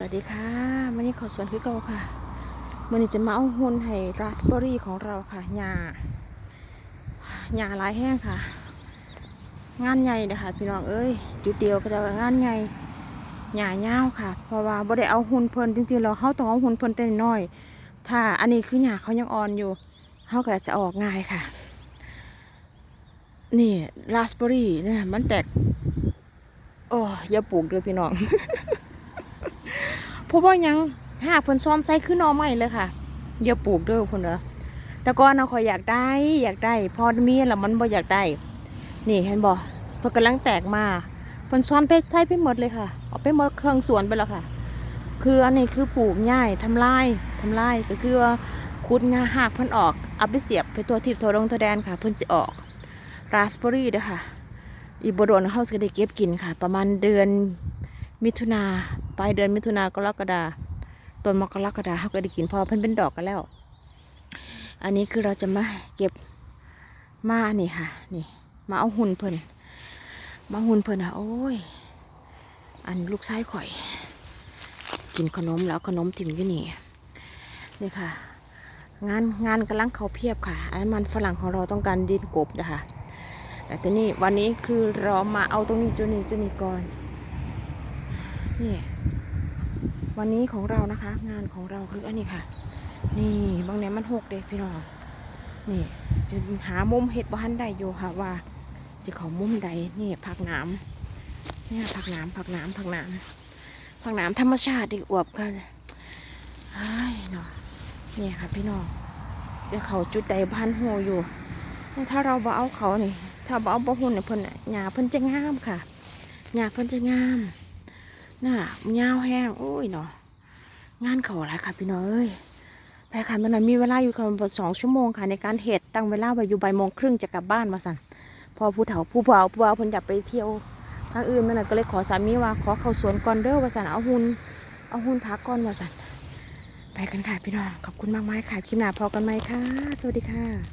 สวัสดีค่ะวันนี้ขอสวนคือเก่าค่ะวันนี้จะมาเอาหุ่นให้ราสเบอรี่ของเราค่ะหญ้าหญ้าลายแห้งค่ะ งานใหญ่เด้อค่ะพี่น้องเอ้ยจุดเดียวก็จะงานใหญ่หญ้ายาค่ะ เพราะว่าบ่ได้เอาหุ่นเพิ่นจริงๆเราเฮาต้องเอาหุ่นเพิ่นแต่น้อย ถ้าอันนี้คือหญ้าเขายังอ่อนอยู่เฮาก็จะออกง่ายค่ะ นี่ราสเบอรี่เนี่ยมันแตกโอ้อย่าปลูกเด้อพี่น้อง เพราะว่ายังหากเพิ่นซ้อมใส่ขึ้นนอใหม่เลยค่ะอย่าปลูกเด้อเพิ่นเด้อแต่ก่อนเราคอยอยากได้อยากได้ พอมีแล้วมันบ่อยากได้ นี่เห็นบ่เพิ่นกำลังแตกมาเพิ่นซ้อนไปใส่ไปหมดเลยค่ะเอาไปหมดเครื่องสวนไปแล้วค่ะ คืออันนี้คือปลูกง่ายทำลายทำลายก็คือว่าขุดงาหากเพิ่นออกเอาไปเสียบไปตัวทิพย์ตัวดงตัวแดนค่ะ เพิ่นสิออกราสเบอรี่เด้อค่ะอีบโดนเฮาสิได้เก็บกินค่ะ ประมาณเดือนมิถุนา ปลายเดือนมิถุนากรกฎาต้นมกรกฎาเขาก็ได้กินพอเพิ่นเป็นดอกกันแล้ว อันนี้คือเราจะมาเก็บมานี่ค่ะ นี่ มาเอาหุ่นเพิ่นมาหุ่นเพิ่นอะ โอ้ย อันลูกชายข่อย กินขนมแล้วขนมถิ่มอยู่นี่นี่ค่ะ งานงานกำลังเขาเพียบค่ะ อันนั้นมันฝรั่งของเราต้องการดินกบนะคะแต่ตัวนี้วันนี้คือเรามาเอาตรงนี้จุดนี้จุดนี้ก่อน นี่วันนี้ของเรานะคะ งานของเราคืออันนี้ค่ะ นี่บางแหนมันหกเด็กพี่น้องนี่จะหามุมเห็ดบ้านได้อยู่ค่ะว่า สิเขามุมใดนี่ผักน้ำเนี่ยผักน้ำผักน้ำผักน้ำผักน้ำธรรมชาติดีอวบค่ะไอ้เนาะนี่ค่ะพี่น้องจะเขาจุดใดบ้านหัวอยู่แต่ถ้าเราบ่เอาเขานี่ ถ้าบ่เอาบ่หุ่นเนี่ยเพิ่นหญ้าเพิ่นจะงามค่ะหญ้าเพิ่นจะงาม น่ะมันยาวแห้งโอ้ยเนาะงานเขาหลายค่ะพี่น้องเอ้ยไปค่ะมันนะมีเวลาอยู่ค่ะประมาณสองชั่วโมงค่ะ ในการเห็ดตั้งเวลาไว้อยู่บ่ายโมงครึ่งจะกลับบ้านมาสั่นพอผู้เฒ่าผู้เฒ่าผู้เฒ่าเพิ่นอยากไปเที่ยวทางอื่นมันน่ะก็เลยขอสามีว่าขอเข้าสวนก่อนเด้อว่าสั่นเอาหุ่นเอาหุ่นพักก่อนว่าสั่นไปกันค่ะพี่น้องขอบคุณมากมายค่ะคลิปหน้าพอกันไหมค่ะ สวัสดีค่ะ